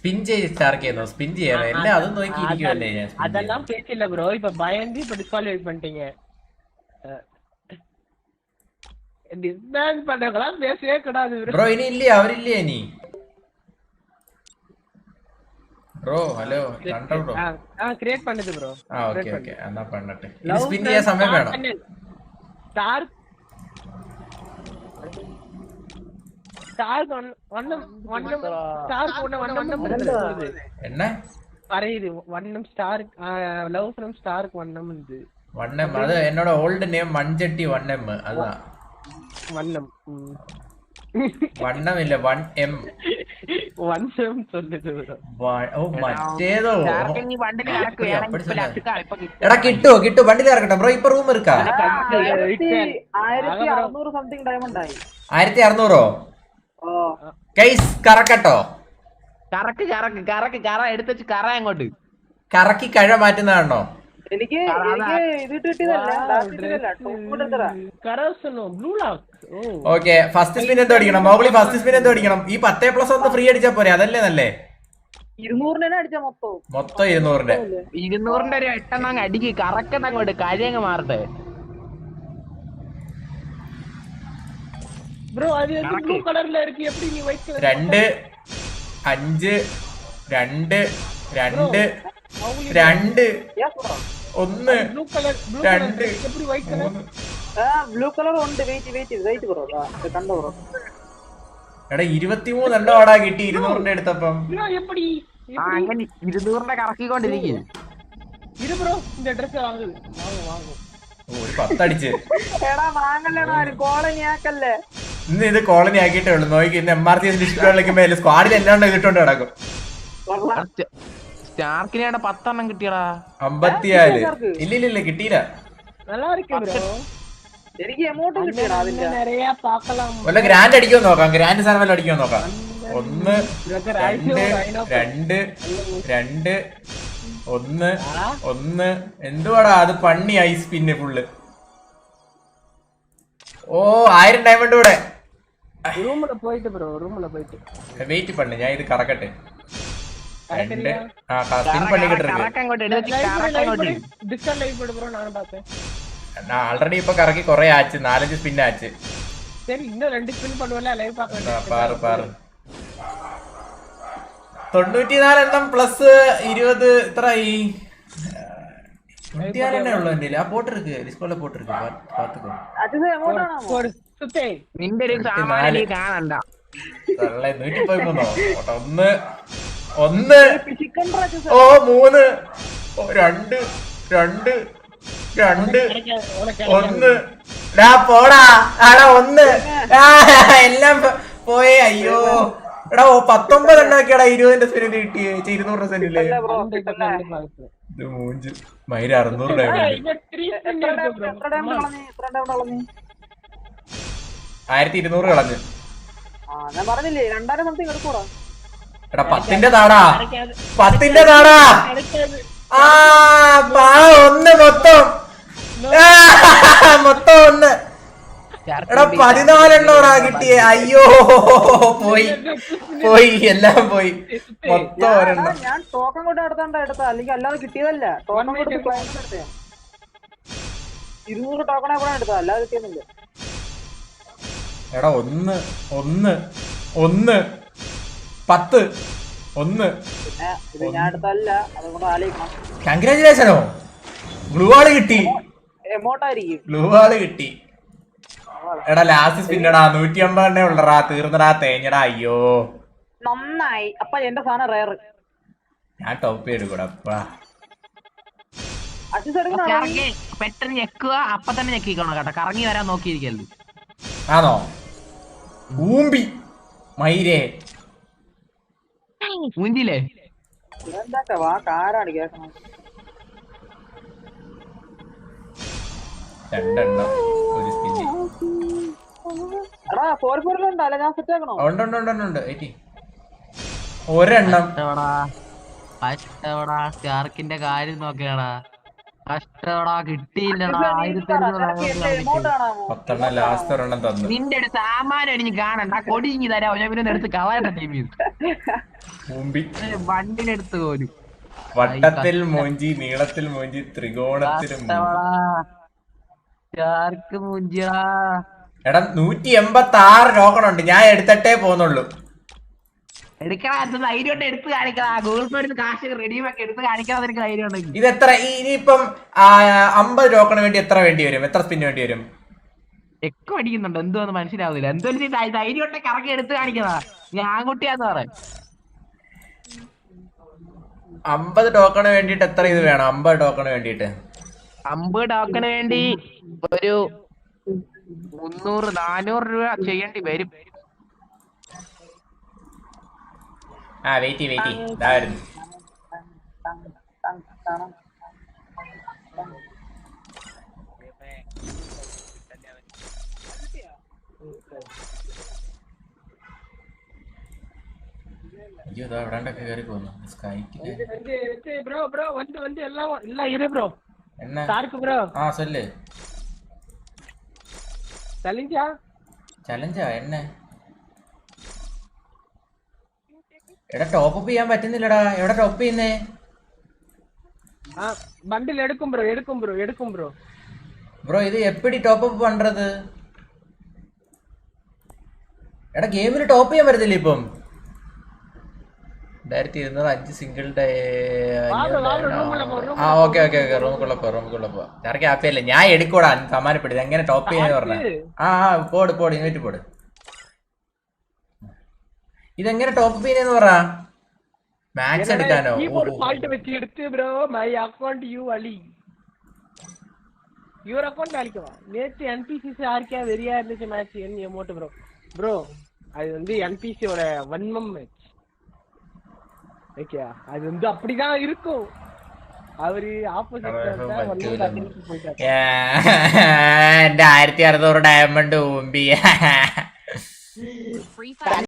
Spin ചെയ്ത് Stark ചെയ്യുന്നു spin ചെയ്യാനോ എല്ലാം അതും നോക്കി ഇരിക്കുവല്ലേ ഞാൻ spin அதெல்லாம் பேசில்ல ப்ரோ இப்ப பயந்து இப்ப டிஸ்குவாலிஃபை பண்ணிட்டீங்க டிஸ்பேண்ட் பண்றவங்களாம் பேசவே கூடாது bro. ബ്രോ ഇനി ഇല്ലേ അവരില്ലേ ഇനി ബ്രോ ഹലോ കണ്ടോ ബ്രോ ஆ, ஆ கிரியேட் பண்ணுது ப்ரோ ആ ഓക്കെ ഓക്കെ എന്നാ പണ്ടട്ടെ ഇത് സ്പിൻ ചെയ്യാൻ സമയം വേണം സ്റ്റാർ என்ன வரையுது வண்ணம் ஸ்டார் லவ் ஃப்ரம் ஸ்டார்க்கு வண்ணம் இது வண்ணம் அது என்னோட ஓல்டு நேம் மண்ஜட்டி வண்ணம் அதான் வண்ணம் വണ്ണം ഇല്ല വൺ എം വൺ എം ഓ മറ്റേതോ എടാ കിട്ടുവോ കിട്ടും വണ്ടിയിൽ ഇറക്കട്ടെ ബ്രോ ഇപ്പൊ റൂം എടുക്കാം ആയിരത്തി അറുന്നൂറോ കൈസ് കറക്കട്ടോ. കറക്ക് കറക്ക് കറക്ക് കറ എടുത്ത് വെച്ച് കറ അങ്ങോട്ട്. കറക്കി കഴ മാറ്റുന്നതാണോ? എനിക്ക് ഓക്കെ ഫസ്റ്റ് സ്പിൻ എന്തോ അടിക്കണം? മോബിളി ഫസ്റ്റ് സ്പിൻ എന്തോ അടിക്കണം? ഈ പത്തേ പ്ലസ് ഒന്ന് ഫ്രീ അടിച്ചാ പോരെ അതല്ലേ നല്ലേ? മൊത്തം മൊത്തം ഇരുന്നൂറിന്റെ ഇരുന്നൂറിന്റെ ഒരു എട്ടെണ്ണം അടിക്ക് കറക്കുന്ന അങ്ങോട്ട് കഴിയങ്ങ് മാറട്ടെ. രണ്ട് അഞ്ച് രണ്ട് രണ്ട് രണ്ട് ഒന്ന് രണ്ട് ബ്ലൂ കളർ ഉണ്ട്. വെയിറ്റ് വെയിറ്റ് വെയിറ്റ് കുറവാ കണ്ടോ എടാ ഇരുപത്തിമൂന്ന് രണ്ടോ ആടാ കിട്ടി. ഇരുന്നൂറിന്റെ അടുത്തപ്പം. അങ്ങനെ ഇരുന്നൂറിന്റെ കറക്കിക്കൊണ്ടിരിക്കും ഒരു പത്തടിച്ച്. എടാ വാങ്ങല്ലേടാ കോളനിയാക്കല്ലേ? ഇന്ന് ഇത് കോളനി ആക്കിയിട്ടേ ഉള്ളൂ. നോക്കി ഇന്ന് M R T S display സ്ക്വാഡിൽ എല്ലാം കിട്ടുകൊണ്ട് കിടക്കും സ്റ്റാർക്കിനെ പത്തെണ്ണം കിട്ടിയടാ. അമ്പത്തിയാൽ. ഇല്ല ഇല്ല ഇല്ല കിട്ടിയില്ല. വല്ല ഗ്രാൻഡ് അടിക്കുമോ നോക്കാം. ഗ്രാൻഡ് സാധനം വല്ല അടിക്കുമോ നോക്കാം. ഒന്ന് രണ്ട് രണ്ട് ഒന്ന് ഒന്ന്. എന്തുവാടാ അത് പണ്ണി ഐസ് പിന്നെ ഫുള്ള് ഓ ആയിരം ഡയമണ്ട് ഇവിടെ. ரூம்ல போயிட்டு ப்ரோ ரூம்ல போயிட்டு வெயிட் பண்ணு நான் இது கரக்கட்டே ரெண்டு ஆ பின் பண்ணிக்கிட்டு இருக்கு கரக்கங்கோட எடுத்து கரக்கங்கோட டிஸ்கன் லைவ் போடு ப்ரோ நான் பார்த்தேன் நான் ஆல்ரெடி இப்ப கரக்கி குறை ஆச்சு நாலஞ்சு ஸ்பின் ஆச்சு சரி இன்னும் ரெண்டு ஸ்பின் பண்ணுவல லைவ் பார்க்க பாரு பாரு തൊണ്ണൂറ്റിനാലെണ്ണം പ്ലസ് ഇരുപത് ഇത്രയായി നിന്റെ ഒരു ഒന്ന് ഒന്ന്. ഓ മൂന്ന്. ഓ രണ്ട് രണ്ട് രണ്ട് ഒന്ന്. ഡാ പോടാ. ആടാ ഒന്ന്. എല്ലാം പോയേ അയ്യോ. എടാ ഓ പത്തൊമ്പത് ഉണ്ടാക്കിയടാ ഇരുപതിന്റെ സെന്റ് കിട്ടിയേ. ഇരുന്നൂറ് സെന്റ് ഇല്ലേ ഞാൻ പറഞ്ഞില്ലേ എടാ പത്തിന്റെ താടാ. പത്തിന്റെ താടാ. ആ ഒന്ന് മൊത്തം. എടാ പതിനാലെണ്ണോടാ കിട്ടിയേ. അയ്യോ പോയി. പോയി എല്ലാം പോയി. മൊത്തം ഒരെണ്ണം. ഞാൻ ടോക്കൺ കൊണ്ട് നടത്താണ്ട എടുത്ത അല്ലെങ്കിൽ അല്ലാതെ കിട്ടിയതല്ല. ടോക്കൺ കൊടുത്ത് ഇരുന്നൂറ് ടോക്കണെ കൂടെ എടുത്ത അല്ലാതെ കിട്ടിയൊന്നുമില്ല. എടാ ഒന്ന് ഒന്ന് ഒന്ന് പത്ത് ഒന്ന്. കൺഗ്രാചുലേഷനോ ഗ്ലൂ ആൾ കിട്ടി. ഗ്ലൂ ആൾ കിട്ടി. എടാ ലാസ്റ്റ് സ്പിന്നടാ നൂറ്റി അമ്പതെണ്ണേ ഉള്ളടാ തീർന്നടാ തേഞ്ഞടാ അയ്യോ. നന്നായി. അപ്പൊ എന്റെ സാധനം റയർ ഞാൻ ടോപ്പ് ചെയ്തെടുക്കൂടാ അപ്പാ. കറങ്ങി പെട്ടെന്ന് ഞെക്കുക അപ്പൊ തന്നെ ഞെക്കിക്കണോ കേട്ടോ. കറങ്ങി വരാൻ നോക്കിയിരിക്കല്ലേ ആണോ? ഊമ്പി. കാരാണ് കേൾക്കണം രണ്ടെണ്ണം. ഒരെണ്ണം. സ്റ്റാർക്കിന്റെ കാര്യം നോക്കിയാടാ. കഷ്ടടാ കിട്ടിയില്ലടാ. ആയിരത്തി നിന്റെ സാമാനം എനിക്ക് കാണണ്ട. കൊടിഞ്ഞി തരാം. ഞാൻ പിന്നെ എടുത്ത് കളയട്ടെ ടീമിൽ മുമ്പി. വണ്ടിനെടുത്ത് പോലും വട്ടത്തിൽ മോഞ്ചി നീളത്തിൽ മോഞ്ചി ത്രികോണത്തിൽ ആർക്ക് മുഞ്ചിടാ എടാ നൂറ്റി എൺപത്തി ആറ് ടോക്കൺ ഉണ്ട് ഞാൻ എടുത്തിട്ടേ പോന്നുള്ളൂ എടുക്കണ ധൈര്യം എടുത്ത് കാണിക്കണ ഗൂഗിൾ പേ എടുത്ത് കാശ് റെഡിയും ഒക്കെ എടുത്ത് കാണിക്കണം നിനക്ക് ധൈര്യം ഉണ്ടെങ്കിൽ ഇത് എത്ര? ഈ- ഇനിയിപ്പം ആ, അമ്പത് ടോക്കണ് വേണ്ടി എത്ര വേണ്ടി വരും? എത്ര സ്പിന് വേണ്ടി വരും? എക്കോ അടിക്കുന്നുണ്ട്. എന്തോന്ന് മനസ്സിലാവുന്നില്ല എന്തോ ഒരു ധൈ- ധൈര്യം ഉണ്ടെങ്കിൽ കറക്കി എടുത്ത് കാണിക്കണ ഞാൻ ആൺകുട്ടിയാന്ന് പറയാം. അമ്പത് ടോക്കണ് വേണ്ടിട്ട് എത്ര ഇത് വേണം? അമ്പത് ടോക്കണ് വേണ്ടിട്ട് അമ്പത് ഡാക്കിന് വേണ്ടി ഒരു മുന്നൂറ് നാനൂറ് രൂപ ചെയ്യേണ്ടി വരും. ആ വെയിറ്റ് വെയിറ്റ് ഇതായിരുന്നു. ബ്രോ ബ്രോ വണ്ടി വണ്ടി എല്ലാം എല്ലാം ഇരു ബ്രോ என்ன சார்க்கு ப்ரோ ஆ சொல்லு சேலஞ்சா சேலஞ்சா என்ன എടാ ടോപ്പ് അപ്പ് ചെയ്യാൻ പറ്റുന്നില്ലടാ എവിടെ ടോപ്പ് ചെയ്യുന്നേ ആ ബണ്ടിൽ എടുക്കും ബ്രോ എടുക്കും ബ്രോ എടുക്കും ബ്രോ ബ്രോ ഇത് എപ്പടി ടോപ്പ് അപ്പ് പண்றது എടാ ഗെയിമിൽ ടോപ്പ് ചെയ്യാൻ പറ്റത്തില്ല ഇപ്പം രണ്ടായിരത്തി ഇരുന്നൂറ് അഞ്ച് സിംഗിൾ ഡേ വാ ബ്രോ, വാ ബ്രോ, റൂമിലെ പോ, റൂമിലെ ആ ഓക്കെ ഓക്കെ ഓക്കെ റൂമുക്കുള്ള പോ റൂമുക്കുള്ള പോ ചാർക്ക് ഹാപ്പി അല്ലേ ഞാൻ എടുക്കൂടാ സമ്മാനപ്പെടുത്തി എങ്ങനെ ടോപ്പ് ചെയ്യാന്ന് പറഞ്ഞ ആ ആ പോട് പോട് ഇങ്ങോട്ട് പോട് ഇതെങ്ങനെ ടോപ്പ് ചെയ്യുന്നതെന്ന് പറ മാച്ച് എടുക്കാനോ ഈ ഓ, ഒരു ഓ, ഫാൾട്ട് വെച്ച് എടുത്ത് ബ്രോ മൈ അക്കൗണ്ട് യു അളി யுவர் அக்கௌண்ட் அழிக்கவா நேற்று என்பிசிசி ஆர்கே வெறியா இருந்துச்சு மேட்ச் என் எமௌண்ட் ப்ரோ ப்ரோ அது வந்து என்பிசியோட வன்மம் மேட்ச் ஓகே அது வந்து அப்படிதான் இருக்கும் அவரு അവർക്ക് പറ്റൂല. ஆப்போசிட் போயிட்டாரு ഏ, എന്റെ ആയിരത്തി അറുന്നൂറ് ഡയമണ്ട് ഊമ്പി Free Fire